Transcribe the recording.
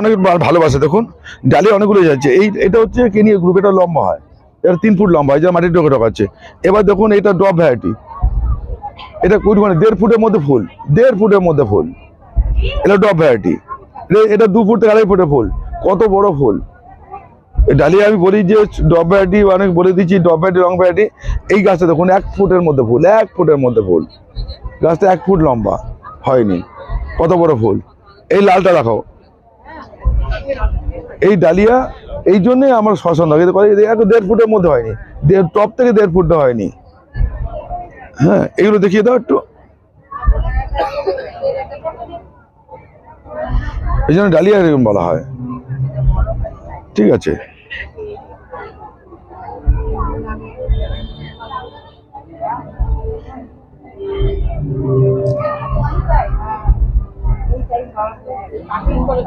অনেক ভালোবাসে, দেখুন। ডালি অনেকগুলো যাচ্ছে। এই, এটা হচ্ছে কেনিয়া গ্রুপ এটা লম্বা হয়। এটা তিন ফুট লম্বা হয় যা মাটির ডোকে ঢোকাচ্ছে এবার দেখুন, এটা ড্রপ ভ্যারাইটি এটা কুড়ি মানে দেড় ফুটের মধ্যে ফুল, দেড় ফুটের মধ্যে ফুল। এটা ড্রপ ভ্যারাইটি এটা দু ফুট থেকে আড়াই ফুটের ফুল। কত বড় ফুল। ডালিয়া আমি বলি যে ডব ভ্যারাইটি অনেক বলে দিচ্ছি ডব ভ্যারাইটি রং ভ্যারাইটি এই গাছটা দেখুন, এক ফুটের মধ্যে ফুল, এক ফুটের মধ্যে ফুল। গাছটা এক ফুট লম্বা হয়নি। কত বড় ফুল। এই লালটা দেখাও। এই ডালিয়া, এই জন্যই আমার হয় কিন্তু এক দেড় ফুটের মধ্যে হয়নি। দেড় টপ থেকে দেড় ফুটটা হয়নি। হ্যাঁ এগুলো দেখিয়ে দাও একটু। এই জন্য ডালিয়া এরকম বলা হয়। ঠিক আছে। করে